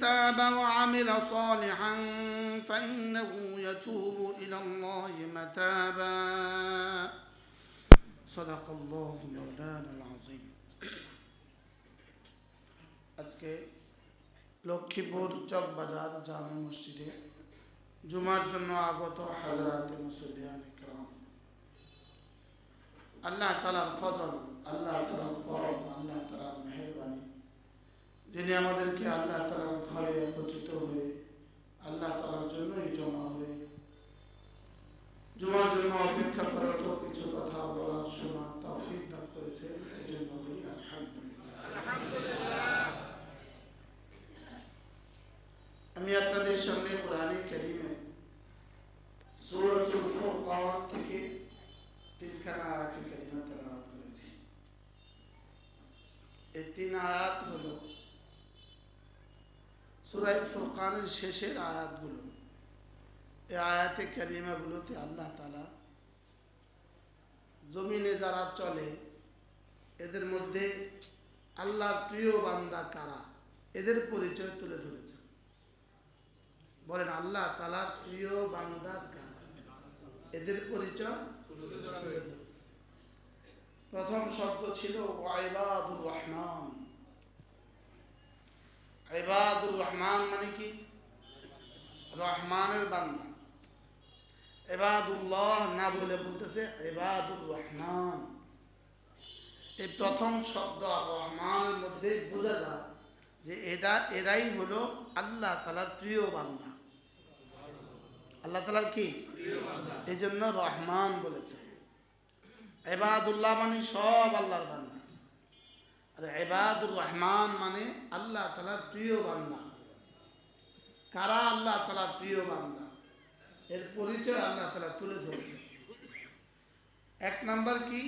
ومن تاب وعمل صالحا فإنه يتوب إلى الله متابا صدق الله مولانا العظيم আজকে লক্ষ্মীপুর চকবাজার জামে মসজিদে জুমার জন্য আগত হাজরাতে মুসলিয়ান ইকরাম আল্লাহ তালার ফজল আল্লাহ তালার করম আল্লাহ তালার মেহরবানি যিনি আমাদেরকে আল্লাহ তালার ঘরে একত্রিত হয়ে আল্লাহ তালার জন্যই জমা হয়ে জুমার জন্য অপেক্ষা করার তো কিছু কথা বলার শোনা তফিক দান করেছেন, এই জন্য আমি আপনাদের সামনে কোরআনে কারিমে সূরাতুল ফুরকান থেকে তিনখানা আয়াত কারিমা তেলাওয়াত করেছি। এই তিন আয়াত হলো সূরা ফুরকানের শেষের আয়াতগুলো। এই আয়াতে কারিমাগুলোতে আল্লাহ তাআলা জমিনে যারা চলে, এদের মধ্যে আল্লাহর প্রিয় বান্দা কারা? এদের পরিচয় তুলে ধরেছে। বলেন, আল্লাহ তালার প্রিয় বান্দা কারা? এদের পরিচয় প্রথম শব্দ ছিল ওয়াইবাদুর রহমান। ইবাদুর রহমান মানে কি? রহমানের বান্দা। এবাদুল্লাহ না বলে বলতেছে এবাদুর রহমান। এই প্রথম শব্দ রহমানের মধ্যে বোঝা যায় যে এটা, এরাই হলো আল্লাহ তালার প্রিয় বান্দা। আল্লাহ তালার কি? এই জন্য রহমান বলেছে। এবাদুল্লাহ মানে সব আল্লাহর বান্দা। এবাদুর রহমান মানে আল্লাহ তালার প্রিয় বান্দা। কারা আল্লাহ তালার প্রিয় বান্দা? এর পরিচয় আল্লাহ তালা তুলে ধরছে এক নম্বর কি?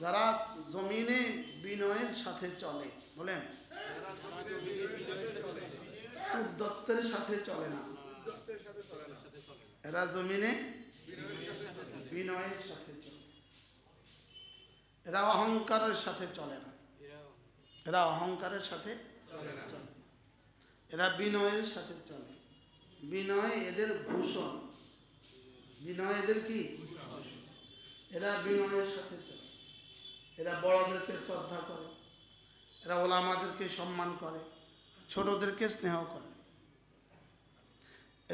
যারা জমিনে বিনয়ের সাথে চলে, বলেন। উদ্যত্তের সাথে চলে না। এরা জমিনে বিনয়ের সাথে চলে। এরা অহংকারের সাথে চলে না। এরা অহংকারের সাথে চলে না। এরা বিনয়ের সাথে চলে। বিনয় এদের ভূষণ। বিনয় এদের কি? এরা বিনয়ের সাথে চলে। এরা বড়দেরকে শ্রদ্ধা করে। এরা ওলামাদেরকে সম্মান করে। ছোটদেরকে স্নেহ করে।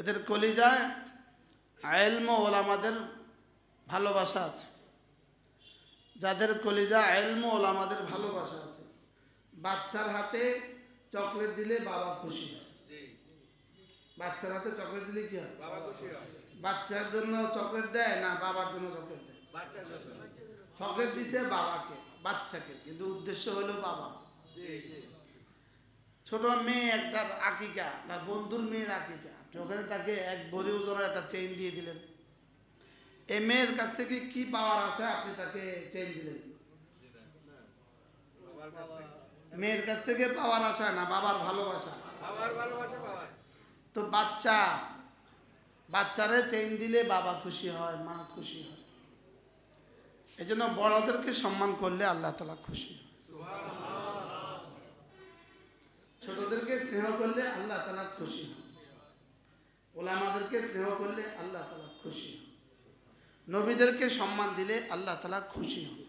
এদের কলিজায় আয়েলম ওলামাদের ভালোবাসা আছে। যাদের কলিজা আয়েলম ওলামাদের ভালোবাসা আছে। বাচ্চার হাতে চকলেট দিলে বাবা খুশি হয়। বাচ্চার হাতে চকলেট দিলে কি হয়? বাবা খুশি হয়। বাচ্চার জন্য চকলেট দেয় না বাবার জন্য চকলেট দেয়? চকলেট দিছে বাবাকে বাচ্চাকে। কিন্তু উদ্দেশ্য হলো বাবা। ছোট মেয়ে একটার আকিকা তার বন্ধুর মেয়ের আকিকা। ওখানে তাকে এক ভরি ওজনের একটা চেইন দিয়ে দিলেন। এই মেয়ের কাছ থেকে কি পাওয়ার আশা আপনি তাকে চেইন দিলেন? মেয়ের কাছ থেকে পাওয়ার আশা না, বাবার ভালোবাসা? তো বাচ্চা, বাচ্চারে চেইন দিলে বাবা খুশি হয়, মা খুশি হয়। এই জন্য বড়দেরকে সম্মান করলে আল্লাহ তালা খুশি ছোটদেরকে স্নেহ করলে আল্লাহ তালা খুশি হয়। ওলামাদেরকে স্নেহ করলে আল্লাহ তালা খুশি হয় নবীদেরকে সম্মান দিলে আল্লাহ তালা খুশি হয়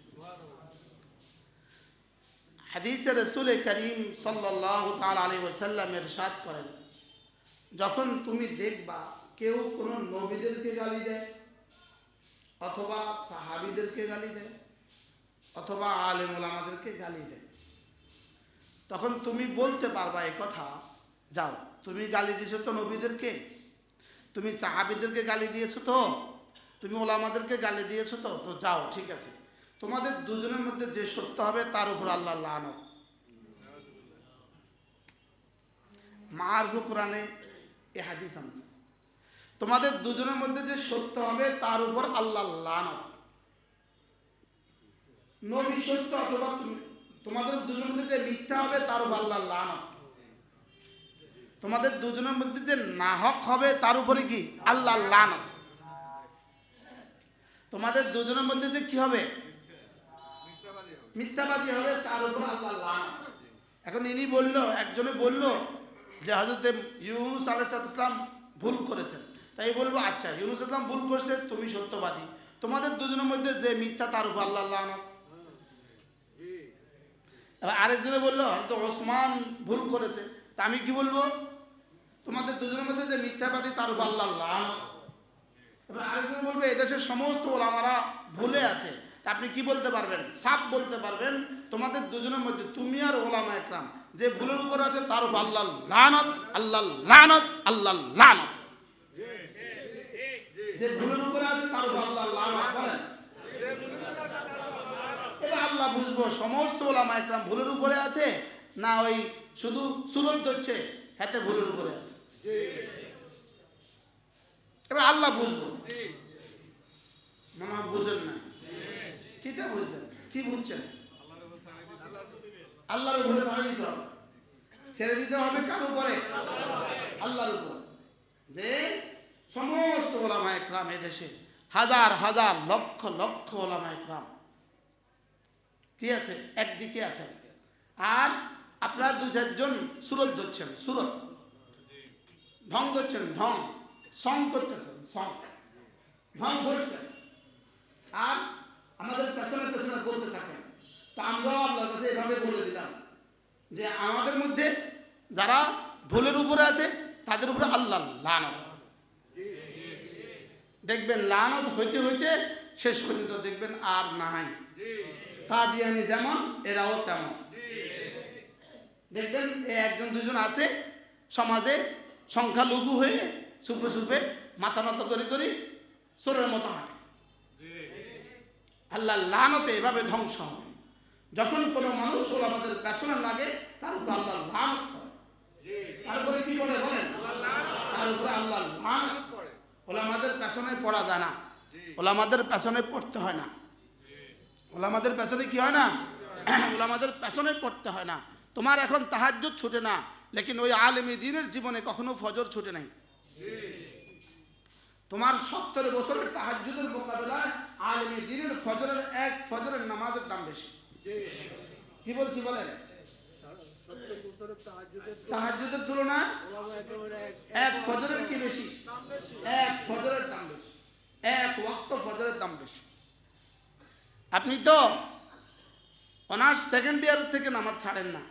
হাদিসে রসুল করিম সাল্লাহ তাল আলী ওসাল্লামের সাদ করেন, যখন তুমি দেখবা কেউ কোনো নবীদেরকে গালি দেয়, অথবা সাহাবিদেরকে গালি দেয়, অথবা আলেম ওলামাদেরকে গালি দেয়, তখন তুমি বলতে পারবা এই কথা, যাও, তুমি গালি দিয়েছ তো নবীদেরকে? তুমি সাহাবিদেরকে গালি দিয়েছ তো? তুমি ওলামাদেরকে গালি দিয়েছ তো? তো যাও, ঠিক আছে। তোমাদের দুজনের মধ্যে যে সত্য হবে, তার উপর আল্লাহ লানো মার কোরআনে এ হাদিস আনছে তোমাদের দুজনের মধ্যে যে সত্য হবে, তার উপর আল্লাহ লানত। নবী সত্য অথবা তোমাদের দুজনের মধ্যে যে মিথ্যা হবে, তার উপর আল্লাহ লানত। তোমাদের দুজনের মধ্যে যে না হক হবে, তার উপরে কি? আল্লাহ তোমাদের দুজনের মধ্যে যে কি হবে? মিথ্যাবাদী হবে, তার উপর আল্লাহ। এখন ইনি বলল, একজনে বলল যে হজরত ইউনুস আলাইসালাম ভুল করেছেন। তাই বলব আচ্ছা ইউনুস ইসলাম ভুল করছে, তুমি সত্যবাদী। তোমাদের দুজনের মধ্যে যে মিথ্যা, তার উপর আল্লাহ। এবার আরেকজনে বলল হয়তো ওসমান ভুল করেছে। তা আমি কি বলব? তোমাদের দুজনের মধ্যে যে মিথ্যাবাদী, তার উপর আল্লাহ। এবার আরেকজন বলবে, এদেশের সমস্ত ওলামারা ভুলে আছে। তা আপনি কি বলতে পারবেন? সাপ বলতে পারবেন, তোমাদের দুজনের মধ্যে তুমি আর ওলামা একরাম, যে ভুলের উপর আছে, তার উপর আল্লাহ লানত আল্লাহ লানত আল্লাহ লানত। যে ভুলের উপরে আছে, তার উপর আল্লাহ লানত আল্লাহ বুঝব, সমস্ত ওলামা একরাম ভুলের উপরে আছে, না ওই শুধু সুরত হচ্ছে হাতে ভুলের উপরে আছে। এবার আল্লাহ হয় বুঝেন না। কিটা বুঝলেন? কি বুঝছেন? আল্লাহর উপরে ছেড়ে দিতে হবে। ছেড়ে দিতে হবে কার উপরে? আল্লাহর যে সমস্ত ওলামা একরাম হাজার হাজার, লক্ষ লক্ষ ওলামা একরাম। কি আছে? একদিকে আছেন। আর আপনারা দু চারজন সুরত ধরছেন, সুরত। ঢং করছেন ঢং। সং করতেছেন সং। ঢং ধরছেন আর আমাদের পেছনে পেছনে বলতে থাকেন তা আমরাও আল্লাহর কাছে এভাবে বলে দিলাম যে আমাদের মধ্যে যারা ভুলের উপরে আছে, তাদের উপরে আল্লাহ লানত দেখবেন লানত হইতে হইতে শেষ পর্যন্ত দেখবেন আর নাই। তা কাদিয়ানি যেমন, এরাও তেমন। দেখবেন একজন দুজন আছে সমাজে সংখ্যালঘু হয়ে সুপে সুপে মাথা নত করে করি চোরের মতো হাঁটে। আল্লাহ লানতে এভাবে ধ্বংস হবে। যখন কোনো মানুষ ওর আমাদের পেছনে লাগে, তার উপর আল্লাহ করে তারপরে কি বলে বলেন? তার উপরে আল্লাহ করে ওলামাদের পেছনে পড়া যায় না। ওলামাদের পেছনে পড়তে হয় না। ওলামাদের পেছনে কি হয় না? ওলামাদের পেছনে পড়তে হয় না। তোমার এখন তাহাজ্জুদ ছুটে না। লেকিন ওই আলেমী দিনের জীবনে কখনো ফজর ছুটে নাই। তোমার সত্তর বছরের তাহাজ্জুদের মোকাবেলায় আলেমী দিনের ফজরের এক ফজরের নামাজের দাম বেশি। কি বলছি বলেন? তাহাজ্জুদের তুলনায় এক ফজরের কি বেশি? এক ফজরের দাম বেশি। এক ওয়াক্ত ফজরের দাম বেশি। আপনি তো অনার্স সেকেন্ড ইয়ার থেকে নামাজ ছাড়েন না।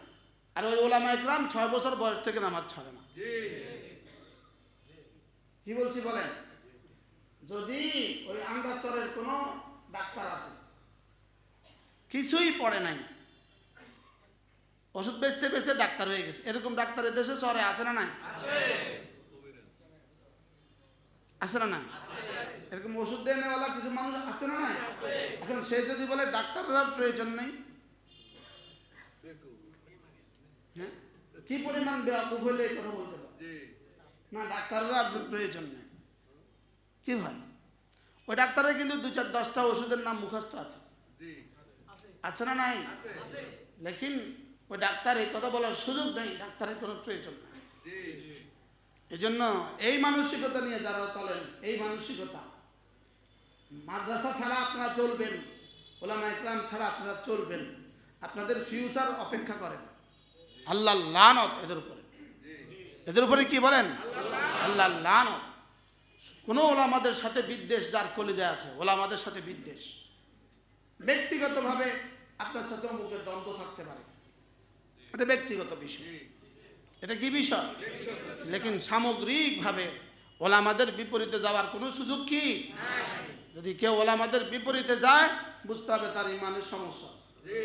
আর ওই ওলামা ইকরাম ছয় বছর বয়স থেকে নামাজ ছাড়ে না। কি বলছি বলেন? যদি ওই আন্দাচরের কোনো ডাক্তার আছে কিছুই পড়ে নাই ওষুধ বেচতে বেচতে ডাক্তার হয়ে গেছে। এরকম ডাক্তারের দেশে চরে আছে না নাই? আছে না নাই? এরকম ওষুধ দেয় নেওয়ালা কিছু মানুষ আছে না নাই? এখন সে যদি বলে ডাক্তারের আর প্রয়োজন নেই? কি পরিমাণ বেয়াকুফ হইলে এই কথা বলতে পারে? না ডাক্তারের আর প্রয়োজন নেই। কি ভাই? ওই ডাক্তারের কিন্তু দু চার দশটা ওষুধের নাম মুখস্থ আছে। আছে না নাই? লেকিন ওই ডাক্তার এই কথা বলার সুযোগ নেই ডাক্তারের কোনো প্রয়োজন নেই। এই জন্য এই মানসিকতা নিয়ে যারা চলেন এই মানসিকতা মাদ্রাসা ছাড়া আপনারা চলবেন ওলামা ইকরাম ছাড়া আপনারা চলবেন আপনাদের ফিউচার অপেক্ষা করেন। আল্লাহ লানত এদের উপরে। এদের উপরে কি বলেন? আল্লাহ লানত। কোনো ওলামাদের সাথে বিদ্বেষ যার কলেজে আছে, ওলামাদের সাথে বিদ্বেষ। ব্যক্তিগতভাবে আপনার সাথে মুখের দ্বন্দ্ব থাকতে পারে। এটা ব্যক্তিগত বিষয়। এটা কি বিষয়? লেকিন সামগ্রিকভাবে ওলামাদের বিপরীতে যাওয়ার কোনো সুযোগ কি? যদি কেউ ওলামাদের বিপরীতে যায়, বুঝতে হবে তার ইমানের সমস্যা আছে।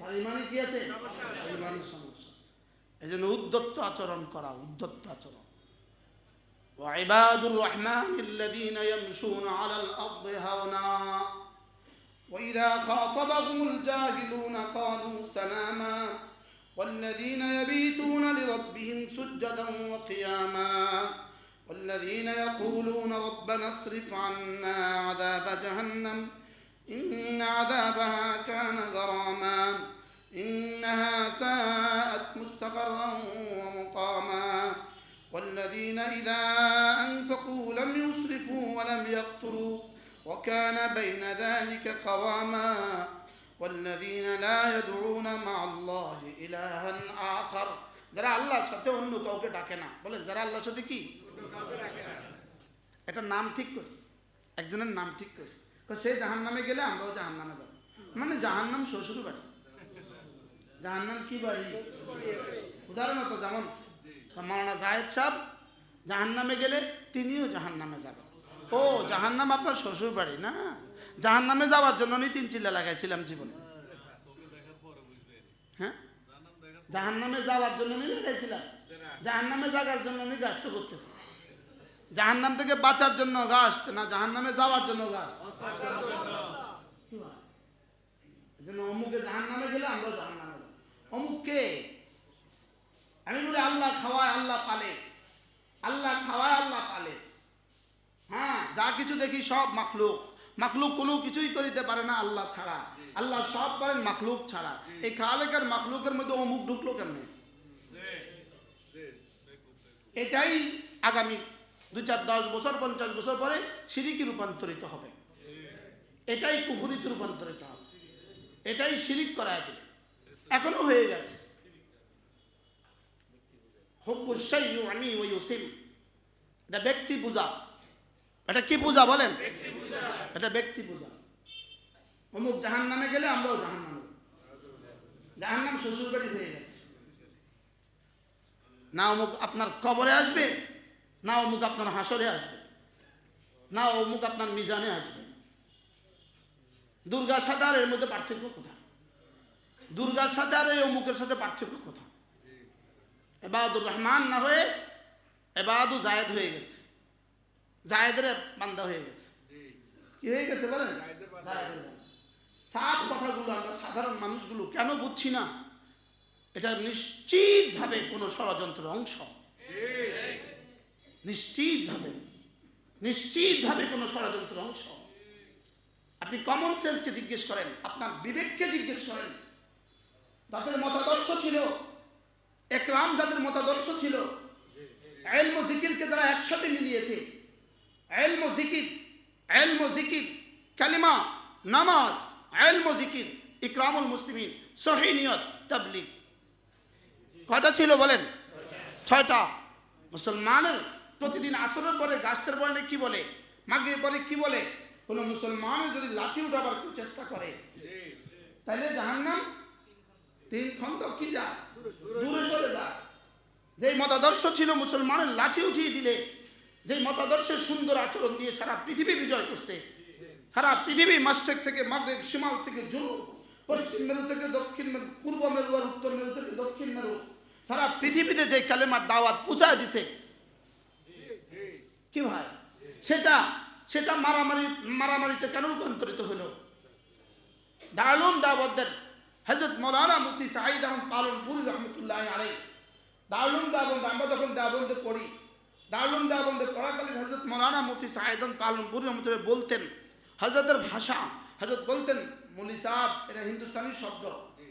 তার ইমানে কি আছে? ইমানের সমস্যা। এজন্য জন্য উদ্যত্ত আচরণ করা উদ্যত্ত আচরণ। وعباد الرحمن الذين يمشون على الأرض هونا وإذا خاطبهم الجاهلون قالوا سلاما والذين يبيتون لربهم سجدا وقياما والذين يقولون ربنا اصرف عنا عذاب جهنم إن عذابها كان غراما إنها ساءت مستقرا ومقاما والذين إذا أنفقوا لم يسرفوا ولم يقتروا وكان بين ذلك قواما والذين لا يدعون مع الله إلها آخر যারা আল্লাহর সাথে অন্য কাউকে ডাকে না বলেন যারা আল্লাহর সাথে কি একটা নাম ঠিক করছে একজনের নাম ঠিক করছে তো সে জাহান নামে গেলে আমরাও জাহান নামে যাবো মানে জাহান নাম শ্বশুর বাড়ি জাহান নাম কি বাড়ি? উদাহরণত যেমন মাওলানা জাহেদ সাহেব জাহান নামে গেলে তিনিও জাহান নামে যাবেন। ও জাহান নাম আপনার শ্বশুর বাড়ি না? জাহান নামে যাওয়ার জন্য আমি তিন চিল্লা লাগাইছিলাম জীবনে। হ্যাঁ? জাহান নামে যাওয়ার জন্য আমি লাগাইছিলাম। জাহান নামে যাওয়ার জন্য আমি গাছটা করতেছি। জাহান নাম থেকে বাঁচার জন্য গাছ না জাহান নামে যাওয়ার জন্য গাছ অমুকে জাহান নামে গেলে আমরা জাহান নামে যাব। অমুক কে? আমি বলি, আল্লাহ খাওয়ায় আল্লাহ পালে। আল্লাহ খাওয়ায় আল্লাহ পালে। হ্যাঁ যা কিছু দেখি সব মাখলুক। মাখলুক কোনো কিছুই করিতে পারে না আল্লাহ ছাড়া। আল্লাহ সব পারেন মাখলুক ছাড়া। এই খালেকের মাখলুকের মধ্যে অমুক ঢুকলো কেমনে? এটাই আগামী দু চার দশ বছর, পঞ্চাশ বছর পরে সিরিকি রূপান্তরিত হবে। এটাই কুফুরিতে রূপান্তরিত হবে। এটাই শিরিক করায় দিবে। এখনও হয়ে গেছে। এটা ব্যক্তি পূজা। এটা কি পূজা বলেন? এটা ব্যক্তি পূজা। অমুক জাহান নামে গেলে আমরাও জাহান নামে জাহান নাম শ্বশুর বাড়ি হয়ে গেছে। না অমুক আপনার কবরে আসবে না অমুক আপনার হাসরে আসবে না অমুক আপনার মিজানে আসবে। দুর্গা এর মধ্যে পার্থক্য কোথায়? দুর্গার সাথে আর এই অমুকের সাথে পার্থক্য কোথায় এবাদুর রহমান না হয়ে এবাদু জায়েদ হয়ে গেছে। জায়েদের বান্দা হয়ে গেছে। কি হয়ে গেছে বলেন? বান্দা। কথাগুলো আমরা সাধারণ মানুষগুলো কেন বুঝছি না? এটা নিশ্চিতভাবে কোনো ষড়যন্ত্র অংশ। নিশ্চিতভাবে নিশ্চিতভাবে কোনো ষড়যন্ত্র অংশ। আপনি কমন সেন্সকে জিজ্ঞেস করেন, আপনার বিবেককে জিজ্ঞেস করেন তাদের মতাদর্শ ছিল। একরাম যাদের মতাদর্শ ছিল। এলম জিকিরকে যারা একসাথে মিলিয়েছে। এলম জিকির এলম জিকির, কালিমা, নামাজ, এলম জিকির, ইকরামুল মুসলিমিন সহিনিয়ত তাবলিগ। কয়টা ছিল বলেন? ছয়টা। মুসলমানের প্রতিদিন আসরের পরে গাছের বয়নে কি বলে? মাগে পরে কি বলে? কোনো মুসলমান যদি লাঠি উঠাবার চেষ্টা করে তাহলে জাহান্নাম তিন খন্ড কি যায় দূরে সরে যায় যেই মতাদর্শ ছিল মুসলমানের লাঠি উঠিয়ে দিলে যেই মতাদর্শের সুন্দর আচরণ দিয়ে সারা পৃথিবী বিজয় করছে সারা পৃথিবী মাসেক থেকে মাগরেব সীমাল থেকে জুনুব পশ্চিম মেরু থেকে দক্ষিণ মেরু পূর্ব মেরু আর উত্তর মেরু থেকে দক্ষিণ মেরু সারা পৃথিবীতে যে কালেমার দাওয়াত পৌঁছায় দিছে কি ভাই? সেটা সেটা মারামারি মারামারিতে কেন রূপান্তরিত হলো? দারুম দাওয়াতদের হজরত মৌলানা মুফতি সাহিদ আহমদ পালনপুরি রহমতুল্লাহ আলাই দারুম দাবন্দ আমরা যখন দাবন্দে পড়ি দারুম দাবন্দে পড়াকালীন হজরত মৌলানা মুফতি সাহিদ পালন পালনপুরি রহমতুল্লাহ বলতেন হজরতের ভাষা হজরত বলতেন মলি সাহাব এটা হিন্দুস্তানি শব্দ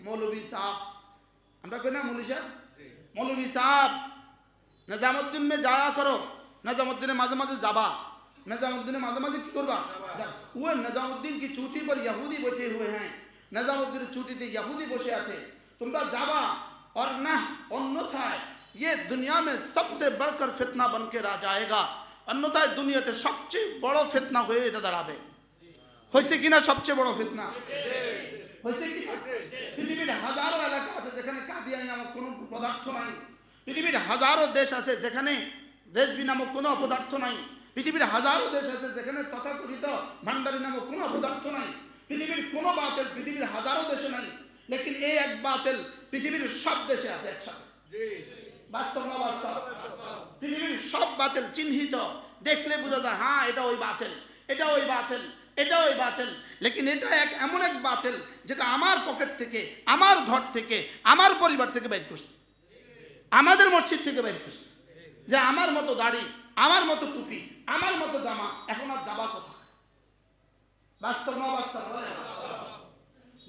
মৌলবী সাহাব। আমরা কই না মলি সাহেব? মৌলবী সাহাব নিজামুদ্দিন মে যাওয়া করো নিজামুদ্দিনে মাঝে মাঝে যাবা। নিজামুদ্দিনে মাঝে মাঝে কি করবা? ও নিজামুদ্দিন কি চুটি পর ইহুদি বসে হুয়ে হ্যাঁ নেজামুদ্দিনের ছুটিতে ইয়াহুদি বসে আছে। তোমরা যাবা আর না, অন্যথায় ইয়ে দুনিয়া মে सबसे বড়কর ফিতনা বনকে রা रह অন্যথায় দুনিয়াতে সবচেয়ে বড় ফিতনা হয়ে এটা দাঁড়াবে। হয়েছে কিনা সবচেয়ে বড় ফিতনা? হয়েছে কি পৃথিবীর হাজারো এলাকা আছে যেখানে কাদিয়ানি নামক কোনো পদার্থ নাই। পৃথিবীর হাজারো দেশ আছে যেখানে রেজবি নামক কোনো পদার্থ নাই। পৃথিবীর হাজারো দেশ আছে যেখানে তথাকথিত ভান্ডারি নামক কোনো পদার্থ নাই। পৃথিবীর কোনো বাতেল পৃথিবীর হাজারো দেশে নাই লেকিন এই এক বাতেল পৃথিবীর সব দেশে আছে একসাথে। বাস্তব না বাস্তব? পৃথিবীর সব বাতেল চিহ্নিত দেখলে বোঝা যায় হ্যাঁ এটা ওই বাতেল এটা ওই বাতেল এটা ওই বাতেল। লেকিন এটা এক এমন এক বাতেল যেটা আমার পকেট থেকে আমার ঘর থেকে আমার পরিবার থেকে বের করছে। আমাদের মসজিদ থেকে বের করছে। যে আমার মতো দাড়ি আমার মতো টুপি আমার মতো জামা এখন আর যাবার কোথায়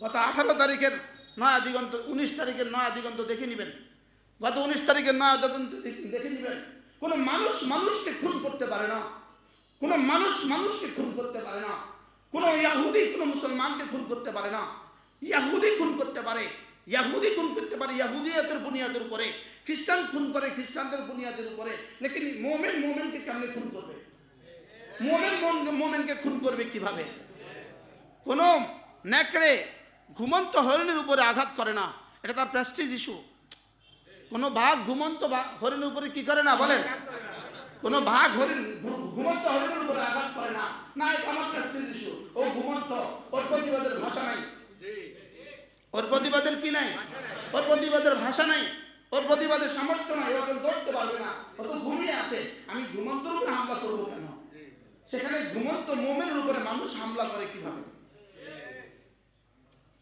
গত আঠারো তারিখের নয়া দিগন্ত, উনিশ তারিখের নয়া দিগন্ত দেখে নেবেন। গত উনিশ তারিখের নয়া দিগন্ত দেখে- নেবেন। কোনো মানুষ মানুষকে খুন করতে পারে না। কোনো মানুষ মানুষকে খুন করতে পারে না। কোনো ইয়াহুদি, কোনো মুসলমানকে খুন করতে পারে না। ইয়াহুদি খুন করতে পারে। ইয়াহুদি খুন করতে পারে ইয়াহুদিয়তের বুনিয়াদের উপরে। খ্রিস্টান খুন করে খ্রিস্টানদের বুনিয়াদের উপরে। লেকিন মোমেন মোমেনকে কেমনে খুন করবে? মোমেন মোম- মোমেনকে খুন করবে কীভাবে? কোন নেকড়ে ঘুমন্ত হরিণের উপরে আঘাত করে না। এটা তার প্রেস্টিজ ইস্যু কোনো বাঘ ঘুমন্ত হরিণের উপরে কি করে না? বলেন। কোনো বাঘ হরিণ ঘুমন্ত হরিণের উপরে আঘাত করে না। না, এটা আমার প্রেস্টিজ ইস্যু ও ঘুমন্ত। ওর প্রতিবাদের ভাষা নাই। ওর প্রতিবাদের কি নাই? ওর প্রতিবাদের ভাষা নাই। ওর প্রতিবাদের সামর্থ্য নাই। ওকে ধরতে পারবে না। ও তো ঘুমিয়ে আছে। আমি ঘুমন্তর উপরে হামলা করব কেন? সেখানে ঘুমন্ত মোমেনের উপরে মানুষ হামলা করে কীভাবে?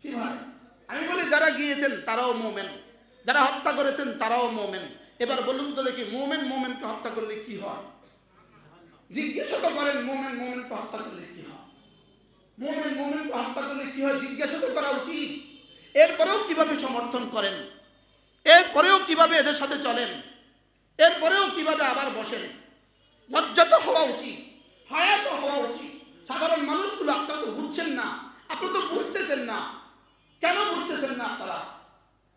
কীভাবে আমি বলি, যারা গিয়েছেন তারাও মোমেন। যারা হত্যা করেছেন তারাও মোমেন। এবার বলুন তো দেখি, মোমেন মোমেনকে হত্যা করলে কি হয়? জিজ্ঞাসা তো করেন, মোমেন মোমেনকে হত্যা করলে কি হয়? মোমেন মোমেনকে হত্যা করলে কি হয়? জিজ্ঞাসা তো করা উচিত। এরপরেও কীভাবে সমর্থন করেন? এরপরেও কীভাবে এদের সাথে চলেন? এরপরেও কীভাবে আবার বসেন? লজ্জা তো হওয়া উচিত হায়া তো হওয়া উচিত। সাধারণ মানুষগুলো আপনারা তো বুঝছেন না, আপনারা তো বুঝতেছেন না। কেন বুঝতেছেন না আপনারা?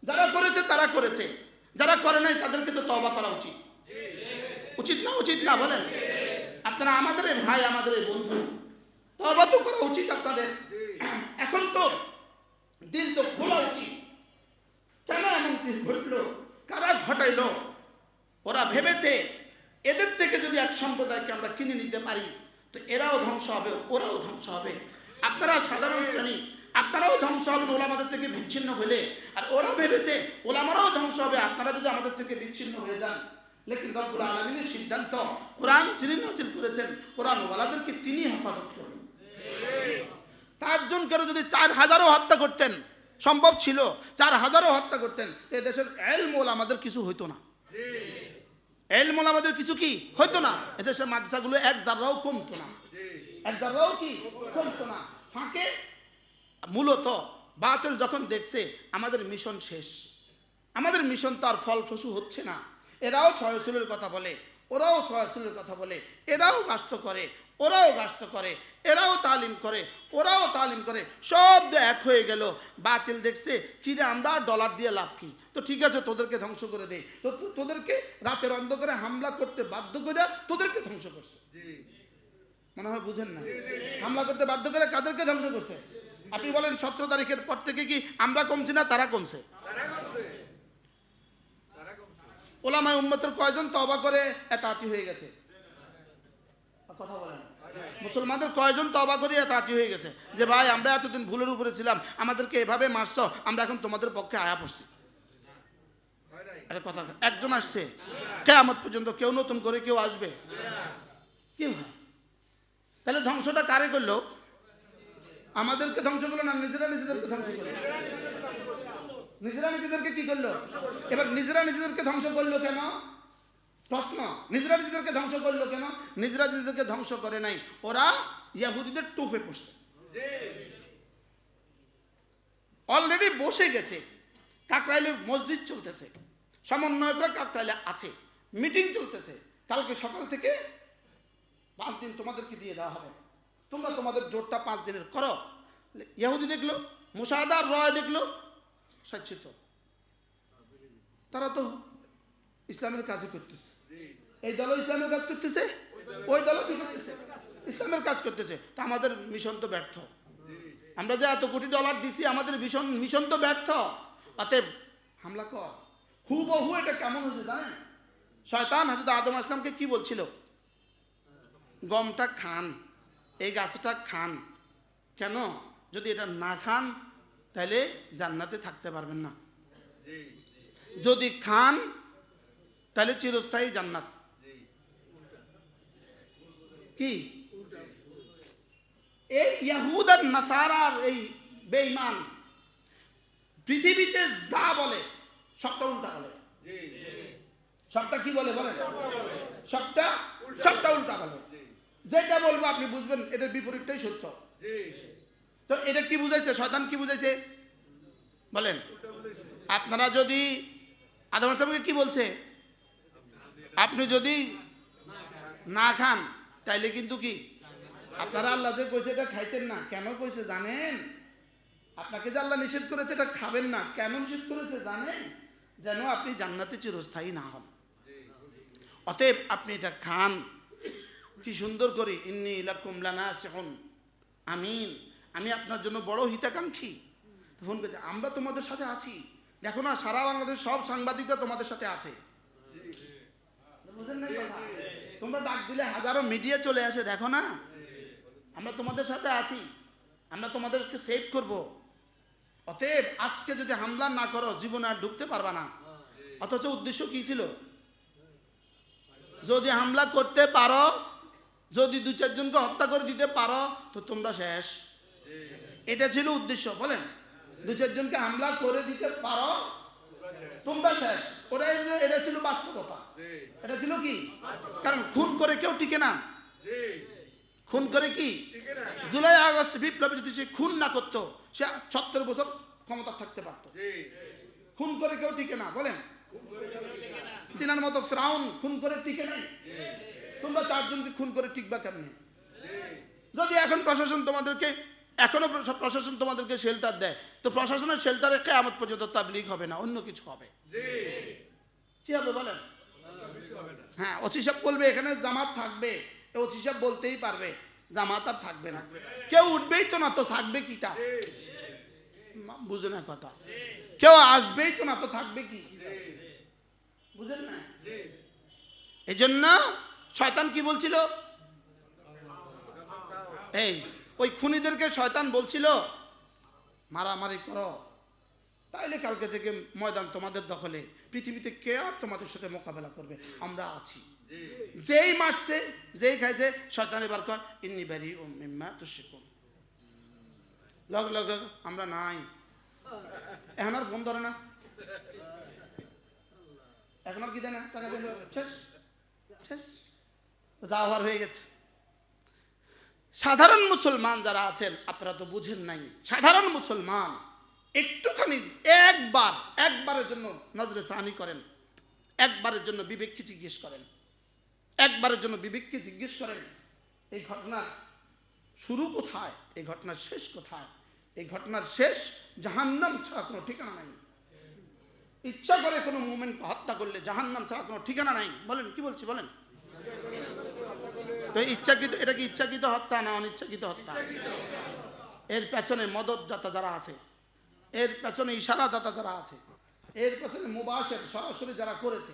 যারা করেছে, তারা করেছে। যারা করে নাই, তাদেরকে তো তবা করা উচিত। উচিত না উচিত না, বলেন। আপনারা আমাদের ভাই, আমাদের বন্ধু। তবা তো করা উচিত আপনাদের। এখন তো দিন তো খোলা উচিত। কেন এমন দিন ঘটলো? কারা ঘটাইলো? ওরা ভেবেছে, এদের থেকে যদি এক সম্প্রদায়কে আমরা কিনে নিতে পারি, তো এরাও ধ্বংস হবে, ওরাও ধ্বংস হবে। আপনারা সাধারণ শ্রেণি আপনারাও ধ্বংস হবেন ওলামাদের থেকে বিচ্ছিন্ন হলে। আর ওরা ভেবেছে, ওলামারাও ধ্বংস হবে, আপনারা যদি আমাদের থেকে বিচ্ছিন্ন হয়ে যান। লেকিন রব্বুল আলমিনের সিদ্ধান্ত, কোরআন যিনি নাজিল করেছেন কোরআন ওয়ালাদেরকে তিনি হেফাজত করবেন। চারজনকে যদি চার হাজারও হত্যা করতেন, সম্ভব ছিল, চার হাজারও হত্যা করতেন, এ দেশের এলমোল আমাদের কিছু হইতো না। এলমোল আমাদের কিছু কি? হইতো না। এদেশের মাদ্রাসাগুলো এক জাররাও কমতো না। এক জাররাও কি? কমতো না। ফাঁকে মূলত বাতিল যখন দেখছে আমাদের মিশন শেষ। আমাদের মিশন তার ফলপ্রসূ হচ্ছে না। এরাও ছয়সুলের কথা বলে ওরাও ছয়সুলের কথা বলে এরাও গাস্ত করে ওরাও গাস্ত করে এরাও তালিম করে ওরাও তালিম করে সব তো এক হয়ে গেল। বাতিল দেখছে কি রে আমরা ডলার দিয়ে লাভ কি? তো ঠিক আছে তোদেরকে ধ্বংস করে দেই। তো তো- তোদেরকে রাতের অন্ধকারে হামলা করতে বাধ্য করে তোদেরকে ধ্বংস করছে। মনে হয় বুঝেন না? হামলা করতে বাধ্য করে কাদেরকে ধ্বংস করছে? আপনি বলেন সতেরো তারিখের পর থেকে কি আমরা কমছি না তারা কমছে? ওলামায় উম্মতের কয়জন তবা করে এতাতি হয়ে গেছে। কথা বলেন। মুসলমানদের কয়জন তবা করে এতাতি হয়ে গেছে? যে ভাই আমরা এতদিন ভুলের উপরে ছিলাম আমাদেরকে এভাবে মারছ আমরা এখন তোমাদের পক্ষে আয়া পড়ছি। আরে কথা একজন আসছে। কেয়ামত পর্যন্ত কেউ নতুন করে কেউ আসবে? কি ভাই? তাহলে ধ্বংসটা কারে করল? আমাদেরকে ধ্বংস করল না, নিজেরা নিজেদেরকে ধ্বংস করল? নিজেরা নিজেদেরকে কি করল? এবার নিজেরা নিজেদেরকে ধ্বংস করল কেন? প্রশ্ন, নিজেরা নিজেদেরকে ধ্বংস করল কেন? নিজেরা নিজেদেরকে ধ্বংস করে নাই। ওরা ইয়াহুদিদের টুপে পড়ছে। অলরেডি বসে গেছে। কাকরাইলে মসজিদ চলতেছে। সমন্বয়করা কাকরাইলে আছে। মিটিং চলতেছে। কালকে সকাল থেকে পাঁচ দিন তোমাদেরকে দিয়ে দেওয়া হবে। তোমরা তোমাদের জোরটা পাঁচ দিনের করো। ইহুদি দেখল, মুসাদার রয় দেখল, স্বচ্ছিত। তারা তো ইসলামের কাজই করতেছে। এই দলও ইসলামের কাজ করতেছে, ওই দলও কি করতেছে? ইসলামের কাজ করতেছে। তা আমাদের মিশন তো ব্যর্থ। আমরা যে এত কোটি ডলার দিছি, আমাদের মিশন মিশন তো ব্যর্থ। অতএব হামলা কর। হু বহু এটা কেমন হয়েছে জানেন? শয়তান হজরত আদম আসলামকে কি বলছিল? গমটা খান। এই গাছটা খান। কেন? যদি এটা না খান, তাহলে জান্নাতে থাকতে পারবেন না। যদি খান, তাহলে চিরস্থায়ী জান্নাত। কি? এই ইয়াহুদ আর নাসারার এই বেঈমান পৃথিবীতে যা বলে, সবটা উল্টা বলে। সবটা কি বলে বলে সবটা সবটা উল্টা বলে। যেটা বলব আপনি বুঝবেন এটার বিপরীতটাই সত্য। তো এটা কি বুঝাইছে? শয়তান কি বুঝাইছে? বলেন। আপনারা যদি আদম আসলামকে কি বলছে? আপনি যদি না খান তাইলে কিন্তু কি? আপনারা আল্লাহ যে কইছে এটা খাইতেন না। কেন কইছে জানেন? আপনাকে যে আল্লাহ নিষেধ করেছে এটা খাবেন না। কেন নিষেধ করেছে জানেন? যেন আপনি জান্নাতে চিরস্থায়ী না হন। অতএব আপনি এটা খান। কি সুন্দর করে? ইন্নি ইলাকুম লানা সেহন। আমিন। আমি আপনার জন্য বড় হিতাকাঙ্ক্ষী। ফোন করছে, আমরা তোমাদের সাথে আছি। দেখো না, সারা বাংলাদেশ, সব সাংবাদিকরা তোমাদের সাথে আছে? তোমরা ডাক দিলে হাজারো মিডিয়া চলে আসে, দেখো না? আমরা তোমাদের সাথে আছি। আমরা তোমাদেরকে সেভ করব। অতএব আজকে যদি হামলা না করো, জীবনে আর ঢুকতে পারবা না। অথচ উদ্দেশ্য কি ছিল? যদি হামলা করতে পারো যদি দু চারজনকে হত্যা করে দিতে পারো, তো তোমরা শেষ। এটা ছিল উদ্দেশ্য, বলেন? দু চারজনকে হামলা করে দিতে পারো, তোমরা শেষ। ওরা এটা- ছিল বাস্তবতা। এটা ছিল কি? কারণ খুন করে কেউ টিকে না। খুন করে কি? জুলাই আগস্ট বিপ্লবে যদি সে খুন না করতো, সে ছত্তর বছর ক্ষমতা থাকতে পারতো। খুন করে কেউ টিকে না, বলেন? সিনার মতো ফ্রাউন খুন করে টিকে নাই? তোমরা চারজনকে খুন করে টিকবা কেমনে? যদি এখন প্রশাসন তোমাদেরকে এখনও প্রশাসন তোমাদেরকে শেল্টার দেয় তো প্রশাসনের শেল্টারে কেমন পর্যন্ত তাবলিগ হবে না অন্য কিছু হবে। কি হবে বলেন? হ্যাঁ ওসি সাহেব বলবে এখানে জামাত থাকবে। ওসি সাহেব বলতেই পারবে জামাত আর থাকবে না। কেউ উঠবেই তো না তো থাকবে কি তা বুঝে না কথা। কেউ আসবেই তো না তো থাকবে কি? বুঝেন না? এই জন্য শয়তান কি বলছিল? এই, ওই খুনিদেরকে শয়তান বলছিল, মারামারি করো। তাইলে কালকে থেকে ময়দান তোমাদের দখলে। পৃথিবীতে কে আর তোমাদের সাথে মোকাবেলা করবে? আমরা আছি। যেই মারছে, যেই খাইছে, শয়তান এবার কয়, ইন্নি বাড়ি ও মিম্মা তুশিকুম লগ লগ আমরা নাই। এখন আর ফোন ধরে না। এখন আর কি দেয় না টাকা দেন শেষ। শেষ। যা হওয়ার হয়ে গেছে। সাধারণ মুসলমান যারা আছেন, আপনারা তো বুঝেন নাই। সাধারণ মুসলমান একটুখানি, একবার, একবারের জন্য নজরে সানি করেন। একবারের জন্য বিবেককে জিজ্ঞেস করেন। একবারের জন্য বিবেককে জিজ্ঞেস করেন, এই ঘটনার শুরু কোথায়? এই ঘটনার শেষ কোথায়? এই ঘটনার শেষ জাহান্নাম ছাড়া কোনো ঠিকানা নাই। ইচ্ছা করে কোনো মুমেন্টকে হত্যা করলে জাহান্নাম ছাড়া কোনো ঠিকানা নাই। বলেন, কি বলছি বলেন? তো ইচ্ছাকৃত, এটা কি ইচ্ছাকৃত হত্যা না অনিচ্ছাকৃত হত্যা? এর পেছনে মদতদাতা যারা আছে, এর পেছনে ইশারাদাতা যারা আছে, এর পেছনে মুবাসের সরাসরি যারা করেছে,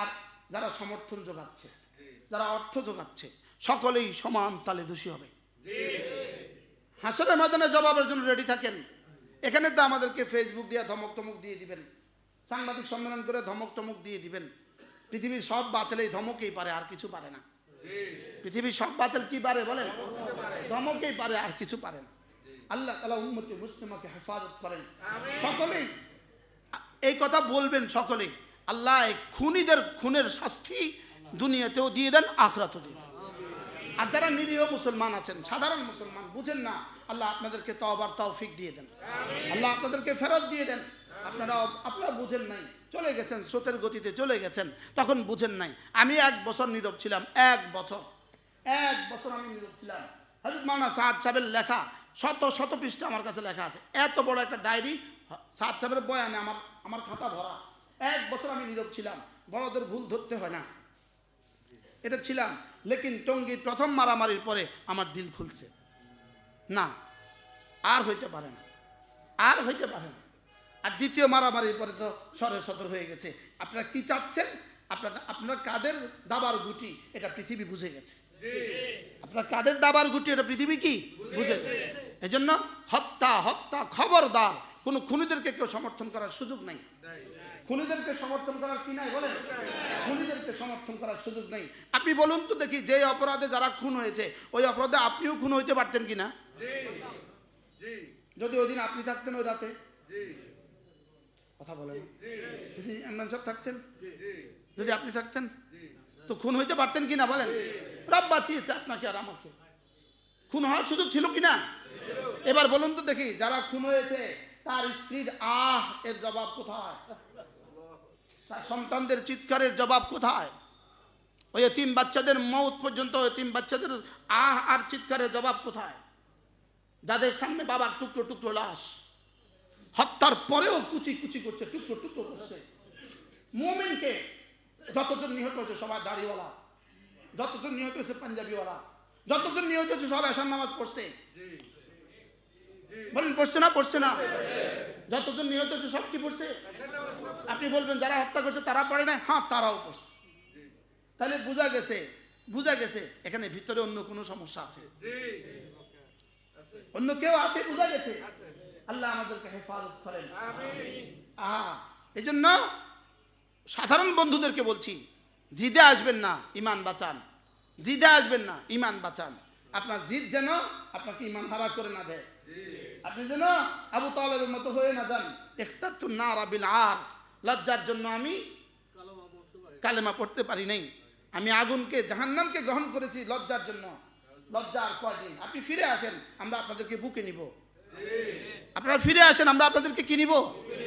আর যারা সমর্থন যোগাচ্ছে, যারা অর্থ যোগাচ্ছে, সকলেই সমান তালে দোষী হবে। হাসরের ময়দানে জবাবের জন্য রেডি থাকেন। এখানে তো আমাদেরকে ফেসবুক দিয়ে ধমক টমক দিয়ে দিবেন। সাংবাদিক সম্মেলন করে ধমক টমক দিয়ে দিবেন। পৃথিবীর সব বাতিলেই ধমকেই পারে আর কিছু পারে না। পৃথিবীর সব বাতিল কি পারে বলেন? ধমকেই পারে আর কিছু পারে না। আল্লাহ তালা উম্মতি মুসলিমাকে হেফাজত করেন। সকলেই এই কথা বলবেন সকলেই আল্লাহ এই খুনিদের খুনের শাস্তি দুনিয়াতেও দিয়ে দেন আখরাতেও দিয়ে দেন। আর যারা নিরীহ মুসলমান আছেন সাধারণ মুসলমান বুঝেন না আল্লাহ আপনাদেরকে তওবার তৌফিক দিয়ে দেন। আল্লাহ আপনাদেরকে ফেরত দিয়ে দেন। আপনারা আপনারা বুঝেন নাই। চলে গেছেন, স্রোতের গতিতে চলে গেছেন, তখন বুঝেন নাই। আমি এক বছর নীরব ছিলাম, এক বছর এক বছর আমি নীরব ছিলাম। হজরত মাওনা সাদ সাহেবের লেখা, শত শত পৃষ্ঠা আমার কাছে লেখা আছে। এত বড় একটা ডায়েরি, সাদ সাহেবের বয়ানে আমার আমার খাতা ভরা। এক বছর আমি নীরব ছিলাম, বড়দের ভুল ধরতে হয় না। এটা ছিলাম, লেকিন টঙ্গীর প্রথম মারামারির পরে আমার দিল খুলছে। না, আর হইতে পারে না, আর হইতে পারে না। আর দ্বিতীয় মারামারির পরে তো সরে সদর হয়ে গেছে। আপনারা কি চাচ্ছেন? আপনারা আপনার কাদের দাবার গুটি? এটা পৃথিবী বুঝে গেছে। আপনার কাদের দাবার গুটি? এটা পৃথিবী কি? বুঝে গেছে। এজন্য হত্যা হত্যা খবরদার। কোনো খুনিদেরকে কেউ সমর্থন করার সুযোগ নাই। খুনিদেরকে সমর্থন করার কি নাই বলেন? খুনিদেরকে সমর্থন করার সুযোগ নেই। আপনি বলুন তো দেখি যে অপরাধে যারা খুন হয়েছে ওই অপরাধে আপনিও খুন হইতে পারতেন কিনা? যদি ওই দিন আপনি থাকতেন ওই রাতে? কথা বলেন। যদি ইমরান সাহেব থাকতেন? যদি আপনি থাকতেন? তো খুন হইতে পারতেন কিনা বলেন? রব বাঁচিয়েছে আপনাকে আর আমাকে। খুন হওয়ার সুযোগ ছিল কিনা? এবার বলুন তো দেখি যারা খুন হয়েছে তার স্ত্রীর আহ এর জবাব কোথায়? তার সন্তানদের চিৎকারের জবাব কোথায়? ওই এতিম বাচ্চাদের মৌত পর্যন্ত এতিম বাচ্চাদের আহ আর চিৎকারের জবাব কোথায়? যাদের সামনে বাবার টুকরো টুকরো লাশ। হত্যার পরেও কুচি কুচি করছে, টুকরো টুকরো করছে। মোমেনকে যতজন নিহত হয়েছে সবাই দাড়িওয়ালা, যতজন নিহত হয়েছে পাঞ্জাবিওয়ালা, যতজন নিহত হয়েছে সব এসার নামাজ পড়ছে। বলেন, পড়ছে না পড়ছে না? যতজন নিহত হয়েছে সব কি পড়ছে? আপনি বলবেন, যারা হত্যা করছে তারা পড়ে না হ্যাঁ তারাও পড়ছে। তাহলে বোঝা গেছে বোঝা গেছে, এখানে ভিতরে অন্য কোনো সমস্যা আছে। অন্য কেউ আছে, বোঝা গেছে। আল্লাহ আমাদেরকে হেফাজত করেন। এই জন্য সাধারণ বন্ধুদেরকে বলছি জিদে আসবেন না ইমান বাঁচান। জিদে আসবেন না ইমান বাঁচান। আপনার জিদ যেন আপনাকে ইমান হারা করে না দেয়। আপনি যেন আবু তালের মতো হয়ে না যান। ইখতার তু না রাবিল আর লজ্জার জন্য আমি কালেমা পড়তে পারি নাই। আমি আগুনকে জাহান্নামকে গ্রহণ করেছি লজ্জার জন্য। লজ্জা আর কয়দিন? আপনি ফিরে আসেন আমরা আপনাদেরকে বুকে নিব। আপনারা ফিরে আসেন, আমরা আপনাদেরকে কি নিব?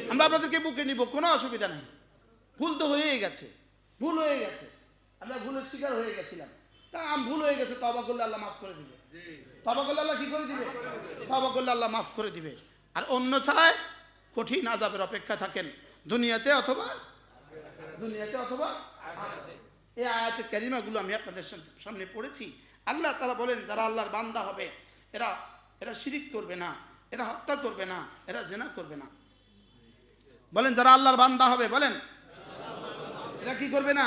আমরা আপনাদেরকে বুকে নিব, কোনো অসুবিধা নেই। ভুল তো হয়েই গেছে, ভুল হয়ে গেছে। আমরা ভুলের শিকার হয়ে গেছিলাম। তা আম ভুল হয়ে গেছে তবা করলে আল্লাহ মাফ করে দিবে। তবা করলে আল্লাহ কি করে দিবে? তবা করলে আল্লাহ মাফ করে দিবে। আর অন্যথায় কঠিন আজাবের অপেক্ষা থাকেন। দুনিয়াতে অথবা দুনিয়াতে অথবা, এই আয়াতে ক্যারিমাগুলো আমি আপনাদের সাম- সামনে পড়েছি। আল্লাহ তারা বলেন, যারা আল্লাহর বান্দা হবে, এরা এরা শিরিক করবে না। এরা হত্যা করবে না, এরা জেনা করবে না। বলেন, যারা আল্লাহর বান্দা হবে, বলেন। এরা কি করবে না?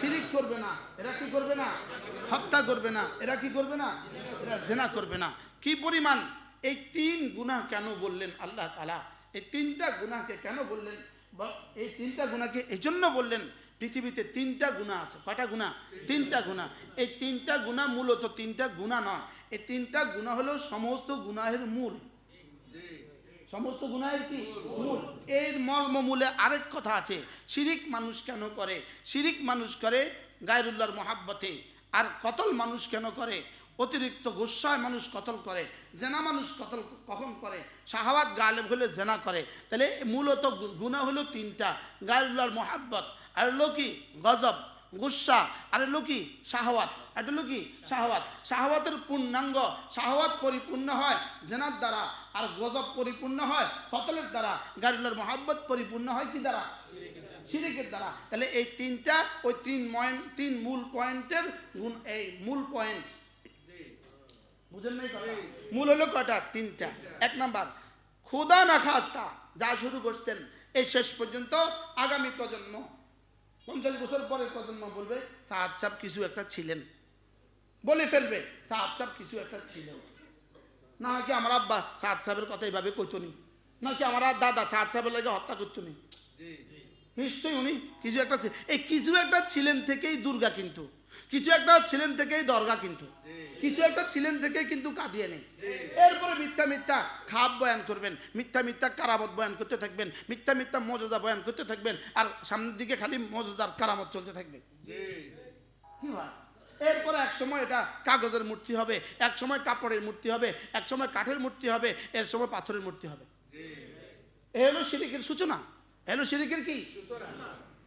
শিরিক করবে না। এরা কি করবে না? হত্যা করবে না। এরা কি করবে না? এরা জেনা করবে না। কি পরিমাণ? এই তিন গুনাহ কেন বললেন আল্লাহ তালা এই তিনটা গুনাহকে কেন বললেন? এই তিনটা এই জন্য বললেন, পৃথিবীতে তিনটা গুণা আছে। কয়টা গুণা তিনটা গুণা এই তিনটা গুণা মূলত তিনটা গুণা নয়। এই তিনটা গুণা হলো সমস্ত গুনাহের মূল। সমস্ত গুনাহের কি? মূল। এর মর্মমূলে আরেক কথা আছে। শিরিক মানুষ কেন করে? শিরিক মানুষ করে গায়রুল্লাহর মহাব্বতে। আর কতল মানুষ কেন করে? অতিরিক্ত গুসায় মানুষ কতল করে? জেনা মানুষ কতল কখন করে? শাহাবাদ গালেব হলে জেনা করে। তাহলে মূলত গুণা হলো তিনটা। গায়রুল্লাহর মহাব্বত। আর হলো কি? গজব। গুসা। আর হলো কি শাহওয়াত। আর হলো কি শাহওয়াত। শাহওয়াতের পূর্ণাঙ্গ, শাহওয়াত পরিপূর্ণ হয় জেনার দ্বারা আর গজব পরিপূর্ণ হয় কতলের দ্বারা? গারুল্লার মহাব্বত পরিপূর্ণ হয় কি দ্বারা? শিরিকের দ্বারা। তাহলে এই তিনটা, ওই তিন পয়েন্ট তিন মূল পয়েন্টের গুণ, এই মূল পয়েন্ট। বুঝেন নাই মূল হলো কটা তিনটা। এক নাম্বার, খুদা না খাস্তা, যা শুরু করছেন, এই শেষ পর্যন্ত আগামী প্রজন্ম। পঞ্চাশ বছর পরের প্রজন্ম বলবে সাহাব সাপ কিছু একটা ছিলেন। বলে ফেলবে সাহাব সাপ কিছু একটা ছিলেন না কি আমার আব্বা সাহাব সাহেবের কথা এইভাবে কইতো নি? না কি আমার দাদা সাহাব সাহেবের লাগে হত্যা করতো নি? নিশ্চয়ই উনি কিছু একটা এই কিছু একটা ছিলেন থেকেই দুর্গা কিন্তু। কিছু একটা ছিলেন থেকেই দরগা কিন্তু। কিছু একটা ছিলেন থেকেই কিন্তু কাঁদিয়ে নেই। এরপরে মিথ্যা মিথ্যা খাপ বয়ান করবেন, মিথ্যা মিথ্যা কারামত বয়ান করতে থাকবেন, মিথ্যা মিথ্যা মজুদা বয়ান করতে থাকবেন, আর সামনের দিকে খালি মজুদার কারামত চলতে থাকবে। কি এরপরে এক সময় এটা কাগজের মূর্তি হবে, এক সময় কাপড়ের মূর্তি হবে, এক সময় কাঠের মূর্তি হবে এর সময় পাথরের মূর্তি হবে। এ হলো শিরিকের সূচনা। এ হলো শিরিকের কি?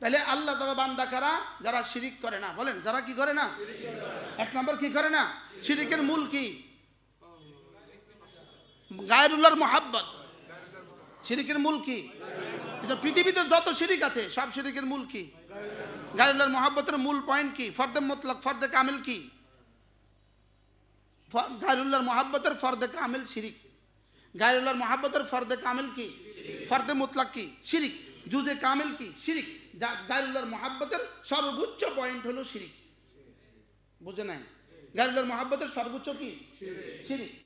তাহলে আল্লাহ তারা বান্দা কারা যারা শিরিক করে না, বলেন, যারা কি করে না? এক নম্বর কি করে না? শিরিকের মূল কি? গায়রুল্লাহর মোহাব্বত। শিরিকের মূল কি? পৃথিবীতে যত শিরিক আছে, সব শিরিকের মূল কি? গায়রুল্লাহর মোহাব্বতের মূল পয়েন্ট কি? ফর্দে মতলক, ফর্দে কামিল কি? গায়রুল্লাহর মোহাব্বতের ফর্দে কামিল শিরিক। গায়রুল্লাহর মোহাব্বতের ফর্দে কামিল কি? ফর্দে মুতলাক কি? শিরিক। জুজে কামেল কি? শিরিক। যা গায়রুল্লাহর মহাব্বতের সর্বোচ্চ পয়েন্ট হলো শিরিক। বুঝে নাই? গায়রুল্লাহর মহাব্বতের সর্বোচ্চ কি? শিরিক।